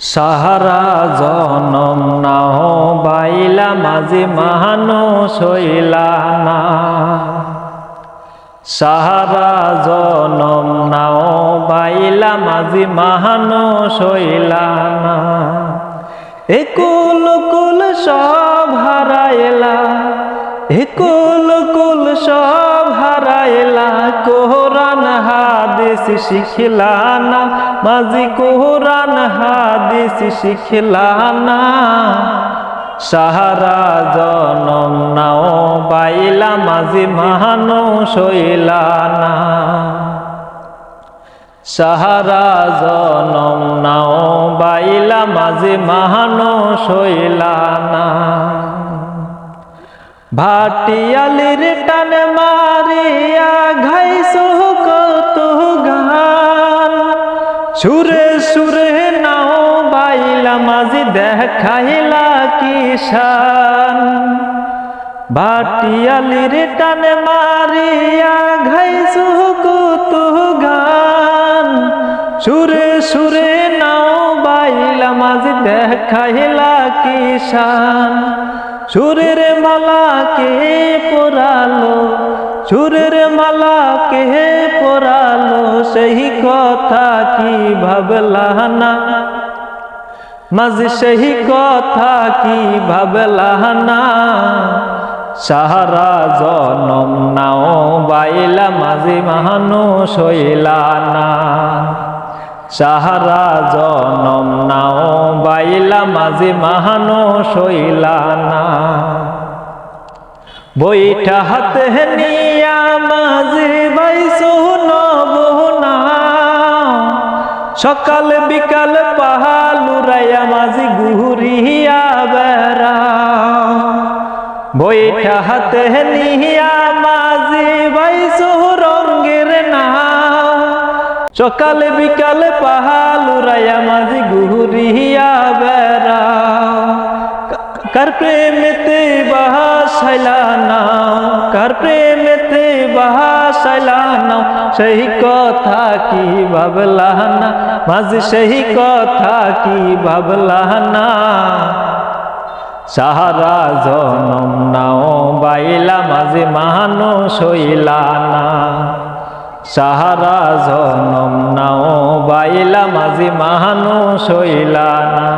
সাহারা জনম নাও বাইলা মাঝে মাহানো শৈলা না। সাহারা জনম নাও বাইলা মাঝে মাহানো শৈলা না। একুল কুল সব হারাইলা, একুল কুল সব হারাইলা কোরআন হাদিস শিখলা না মাঝি কোরআন হাদিস শিখলা না। সাহারা জনম নাও, বাইলা মাঝি মাহানো শৈলা না। সাহারা জনম নাও, বাইলা মাঝে মাহানো শৈলা না। ভাটিয়ালির টান মারিয়া ঘাইছো সুরে সুরে নাও বাইলা মাঝি দেখাইলা কিষান ভাটিয়ালির টান মারিয়া ঘাইছো কত গান? সুরে সুরে নাও বাইলা মাঝি দেখাইলা কিষান সুরের মালা কে পরালো সুরের মালা কেহে পরালো, সেই কথা কি ভাবলা না? মাঝে, সেই কথা কি ভাবলা না? সাহারা জনম নাও, বাইলা মাঝে মাহানো শৈলা না। সাহারা জনম নাও, বাইলা মাঝে মাহানো শৈলা না। বইটা হাতে নিয়া মাঝে বাইসো নবনা সকাল বিকাল পাহালুরাইয়া মাঝি ঘুরিয়া বেড়া। বইটা হাতে নিয়া মাঝি বাইসো রঙ্গের না। সকালে বিকালে পাহালুরাইয়া মাঝি বেড়া কার প্রেমেতে বাহা সাইলা নাও, কার প্রেমেতে বাহা সাইলা নাও, সেই কথা কি ভাবলা না, মাঝে সেই কথা কি ভাবলা না। সাহারা জনম নাও, বাইলা মাঝে মাহানো শৈলা না। সাহারা জনম নাও, বাইলা মাঝে শৈলা না।